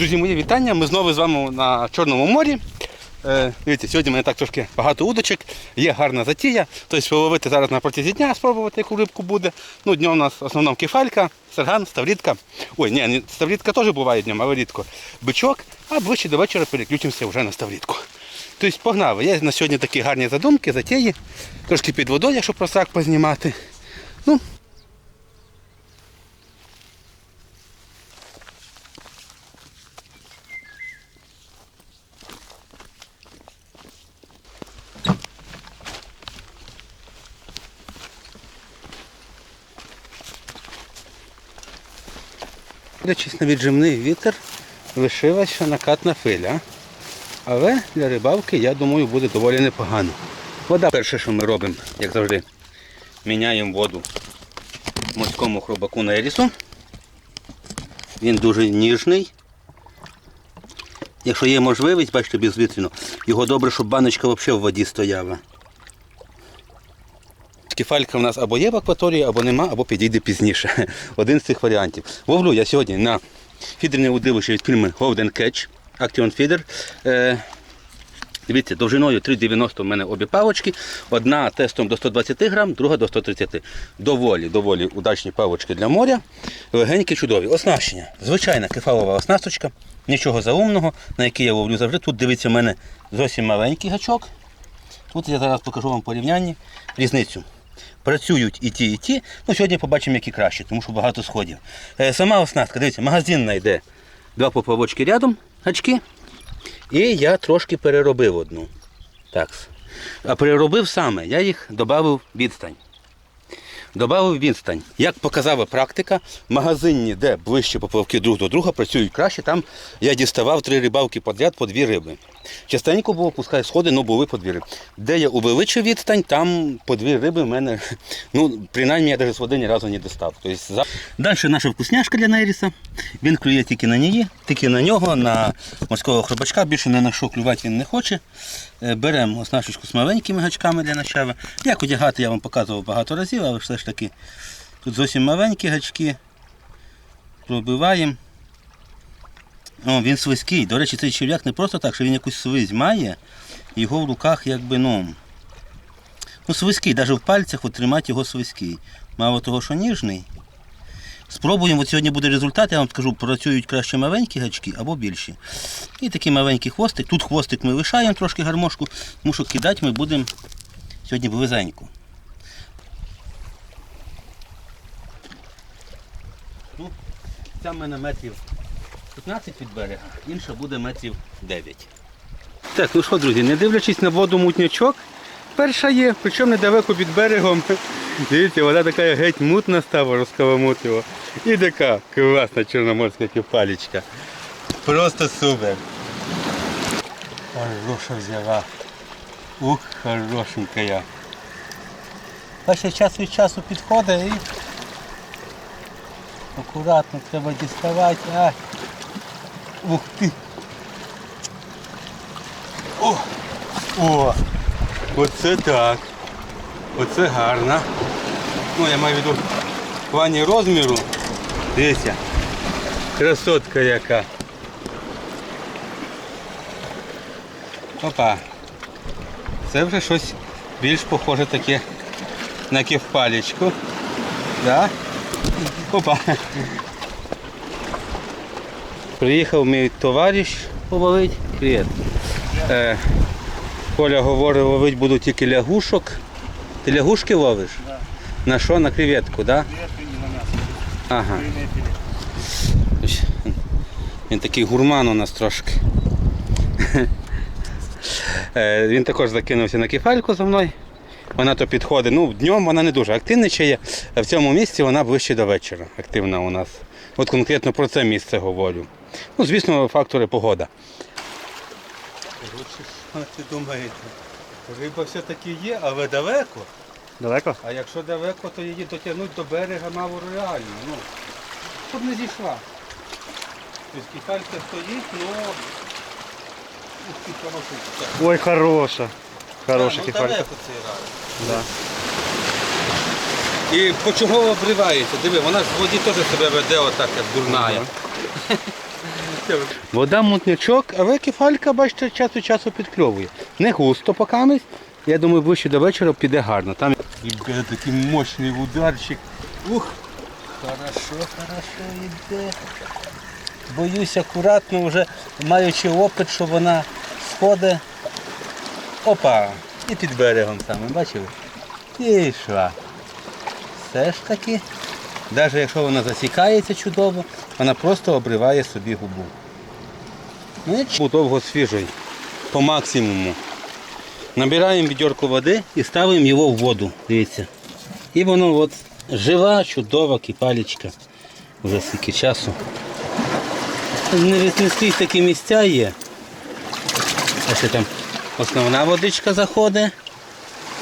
Друзі, мої вітання. Ми знову з вами на Чорному морі. Е, дивіться, сьогодні в мене так трошки багато удочок, є гарна затія. Тобто половити зараз на протязі дня, спробувати, яку рибку буде. Ну, днем у нас в основному кефалька, серган, ставрідка. Ой, ні, ставрідка теж буває днем, але рідко. Бичок, а ближче до вечора переключимося вже на ставрідку. Тобто погнали. Є на сьогодні такі гарні задумки, затії. Трошки під водою, якщо просак познімати. Ну, Дивлячись на віджимний вітер, лишилася накатна филя. Але для рибалки, я думаю, буде доволі непогано. Вода перше, що ми робимо, як завжди, міняємо воду морському хробаку на ерісу. Він дуже ніжний. Якщо є можливість, бачите, безвітряно, його добре, щоб баночка взагалі в воді стояла. Кефалька в нас або є в акваторії, або нема, або підійде пізніше. Один з цих варіантів. Ловлю я сьогодні на фідерне удилище від фірми Golden Catch Action Feeder. Е, Дивіться, довжиною 3,90 в мене обі палочки. Одна тестом до 120 грам, друга до 130. Доволі, доволі удачні палочки для моря. Легенькі, чудові. Оснащення. Звичайна кефалова оснасточка. Нічого заумного, на який я ловлю завжди. Тут дивіться, в мене зовсім маленький гачок. Тут я зараз покажу вам порівняння, різницю. Працюють і ті, і ті. Ну, сьогодні побачимо, які краще, тому що багато сходів. Е, сама оснастка, дивіться, магазинна йде. Два поплавочки рядом, гачки. І я трошки переробив одну. Так. А переробив саме, я їх додав відстань. Добавив відстань. Як показала практика, магазинні, де ближче поплавки друг до друга, працюють краще. Там я діставав три рибалки подряд по дві риби. Частенько було, пускай сходи, але були по дві риби. Де я увеличив відстань, там по дві риби в мене, ну, принаймні я навіть з води ні разу не достав. Тобто, за... Далі наша вкусняшка для Неріса. Він клює тільки на неї, тільки на нього, на морського хробачка. Більше не на що клювати він не хоче. Е, Беремо оснащечку з маленькими гачками для начала. Як одягати, я вам показував багато разів, але все ж таки тут зовсім маленькі гачки. Пробиваємо. О, він свиський. До речі, цей черв'як не просто так, що він якусь свизь має. Його в руках якби ну. Ну, свиський, навіть в пальцях от тримати його свиський. Мало того, що ніжний. Спробуємо, от сьогодні буде результат, я вам скажу, працюють краще маленькі гачки або більші. І такий маленький хвостик. Тут хвостик ми лишаємо трошки гармошку, тому що кидати ми будемо сьогодні близенько. Ну, ця в мене метрів 15 від берега, інша буде метрів 9. Так, ну що, друзі, не дивлячись на воду мутнячок, перша є, причому недалеко під берегом. Дивіться, вода така геть мутна стала, розкаламутила. І така класна чорноморська кефалічка. Просто супер. Хороша взяла. Ух, хорошенька я. Ще час від часу підходить і акуратно треба діставати. А. Ух ти. О! О! Оце так. Оце гарно. Ну, я маю в виду в плані розміру. Дивіться. Красотка яка. Опа. Це вже щось більш похоже таке на ківпалічку. Да? Опа. Приїхав мій товариш половить. Привіт. Е, Коля говорить, ловить буду тільки лягушок. Ти лягушки ловиш? Да. На що? На креветку? Да? Креветки не на мясо. Ага. Він такий гурман у нас трошки. Е, Він також закинувся на кефальку зі мною. Вона то підходить. Ну, днем вона не дуже активничає, а в цьому місці вона ближче до вечора активна у нас. От конкретно про це місце говорю. Ну, звісно, фактори погода. Що ти думаєте? Риба все-таки є, але далеко. Далеко? А якщо далеко, то її дотягнути до берега мало реально. Ну, щоб не зійшла. Тобто кефалька стоїть, але... Ти, хороший кефаль. Ой, хороша. Хороша Да, ну, раз. Да. І почого обривається? Диви, вона ж в воді теж себе веде отак, як дурная. Вода мутнячок, але кефалька, бачите, час від часу підкльовує. Не густо покамись. Я думаю, ближче до вечора піде гарно. Там Ребята, такий мощний ударчик. Ух! Хорошо, хорошо йде. Боюсь акуратно, вже маючи опит, що вона сходить. Опа! І під берегом саме, бачили? І йшла. Все ж таки, навіть якщо вона засікається чудово, вона просто обриває собі губу. Ну, і довго свіжий, по максимуму. Набираємо відьорку води і ставимо його в воду. Дивіться. І воно от жива, чудова кипалічка. Вже скільки часу. Не, не скрізь такі місця є. Ще там основна водичка заходить.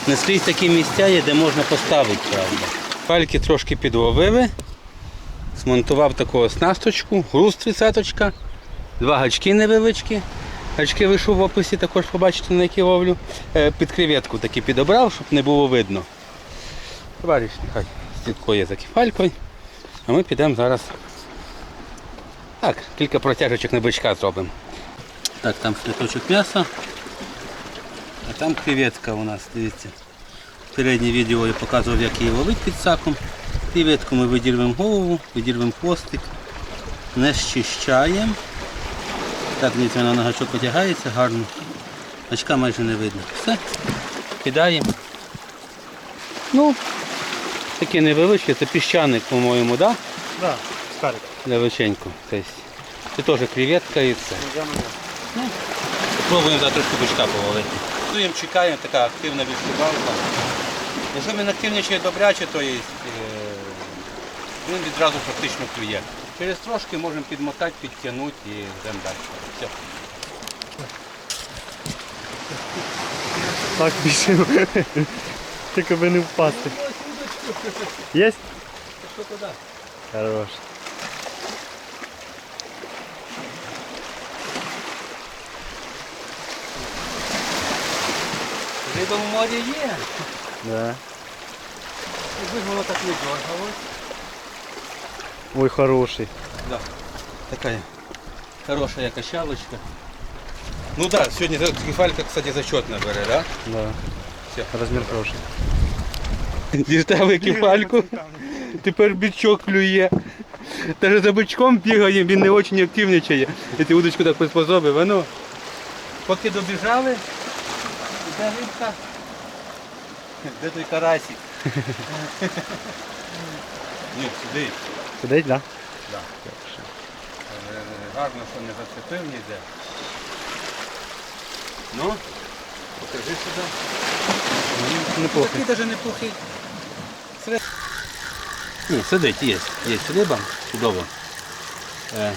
Не скрізь такі місця є, де можна поставити, правда. Пальки трошки підловили. Змонтував таку оснасточку, груз тридцяточка, два гачки невеличкі. Гачки вийшов в описі, також побачите, на які ловлю. Е, Під креветку таки підобрав, щоб не було видно. Товариш, нехай слідкує за кефалькою. А ми підемо зараз. Так, кілька протяжечок на бичка зробимо. Так, там шматочок м'яса. А там креветка у нас, дивіться. Переднє відео я показував, як її ловити під саком. Креветку ми видірвемо голову, видірвемо хвостик, не щищаємо. Так, дивіться, вона на гачок потягається гарно. Гачка майже не видно. Все, кидаємо. Ну, таке невеличке, це піщаник, по-моєму, да? Да, старик. Величенько. Тобто, це теж креветка і все. Пробуємо за трошки бичка половити. Дуємо, чекаємо, така активна відстрибалка. Якщо він активничає добряче, то є, е, він відразу фактично клює. Через трошки можемо підмотати, підтягнути і йдемо далі. Все. Так, біжимо. Тільки би не впасти. Є? Що туди? Хорош. Риба в морі є. Да. Якби ж воно так не дергалось. Ой, хороший. Да. Такая хорошая качалочка. Ну да, сегодня кефалька, кстати, зачетно бере, да? Да. Все. Розмір хороший. Дістали кефальку, тепер бичок клює. Даже за бичком бігає, він не дуже активничає. І ти удочку так приспособив, а ну. Поки добіжали, де рибка? Де той карасик? Ні, сюди. Сидить, да? Да. Е, Гарно, що не зацепив ніде. Ну, покажи сюди. Неплохо. Такий навіть неплохий. Серед... Ні, сидить, є. Є риба, чудово. Е,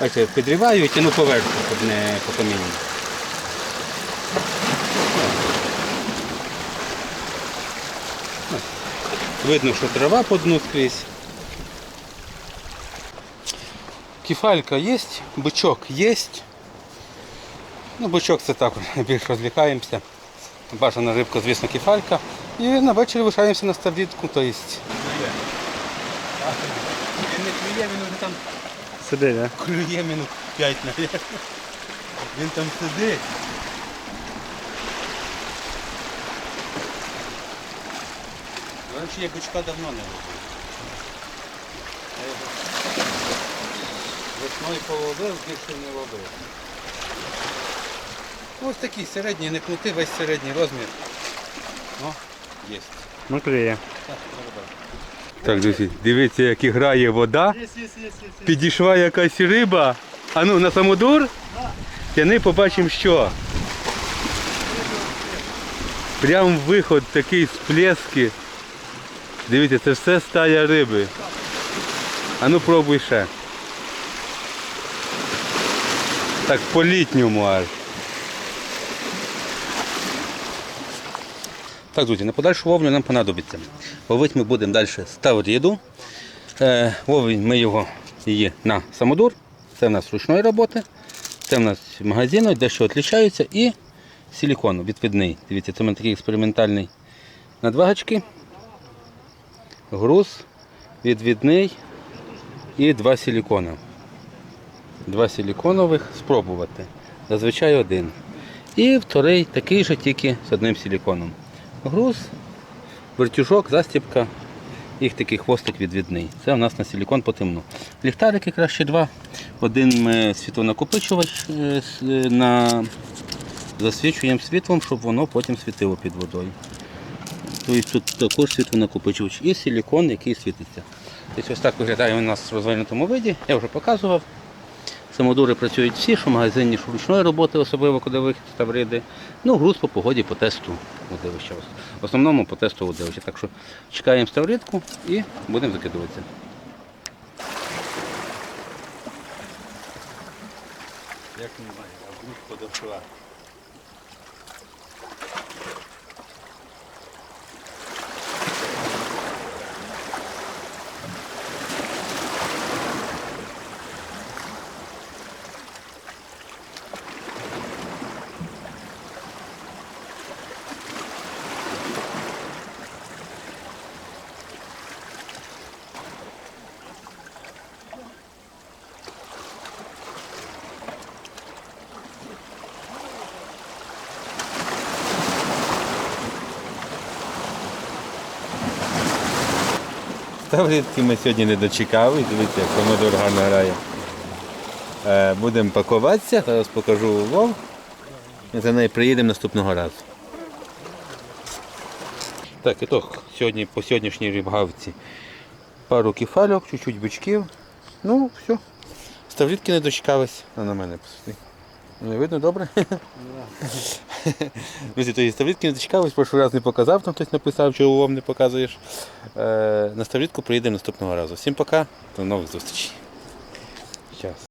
бачите, підриваю і тяну поверху, щоб не по камінню. Видно, що трава по дну скрізь. Кефалька є, бичок є. Ну, бичок це так, більш розвлікаємося. Бажана рибка, звісно, кефалька. І на вечір лишаємося на ставрідку, то є. Він не клює, він вже там Сидить, да? клює минут 5 навіть. Він там сидить. До речі, я бичка давно не ловив. Весною половив, більше не ловив. Ну, Ось такий середній, не крути, весь середній розмір. Ну, є. Ну клює. Так, друзі, дивіться, як грає вода. Підійшла якась риба. А ну на самодур? Тяни побачимо що. Прям виход такий сплески. Дивіться, це все стая риби. А ну пробуй ще. Так по-літньому аж. Так, друзі, на подальшу ловлю нам понадобиться. Ловити ми будемо далі ставріду. Е, ловимо ми його її на самодур. Це в нас ручної роботи. Це в нас магазину, дещо відрізняється і силікону відвідний. Дивіться, це в мене такий експериментальний на два гачки. Груз, відвідний і два силікони. Два силіконових спробувати. Зазвичай один. І вторий такий же, тільки з одним силіконом. Груз, вертюжок, застібка, їх такий хвостик відвідний. Це у нас на силікон потемну. Ліхтарики краще два. Один ми світлонакопичувач е, е, на... засвічуємо світлом, щоб воно потім світило під водою. Тобто тут також світлонакопичувач і силікон, який світиться. Ось так виглядає у нас в розвинутому виді. Я вже показував. Самодури працюють всі, що магазинні, що ручної роботи, особливо коли вихід ставриди. Ну, груз по погоді, по тесту удивища. В основному по тесту удивища. Так що чекаємо ставридку і будемо закидуватися. Як немає, а груз подошла. Таврідки ми сьогодні не дочекали, дивіться, як помидор гарно грає. Е, будемо пакуватися, зараз покажу улов. І за нею приїдемо наступного разу. Так, і то сьогодні по сьогоднішній рибгавці пару кефальок, чуть-чуть бичків. Ну, все. Ставлітки не дочекались, а на мене посади. Не видно добре? Друзі, ставлітки не дочекались, прошлий раз не показав, там хтось написав, чого вам не показуєш. Е, на ставлітку приїдемо наступного разу. Всім пока, до нових зустрічей. Щас.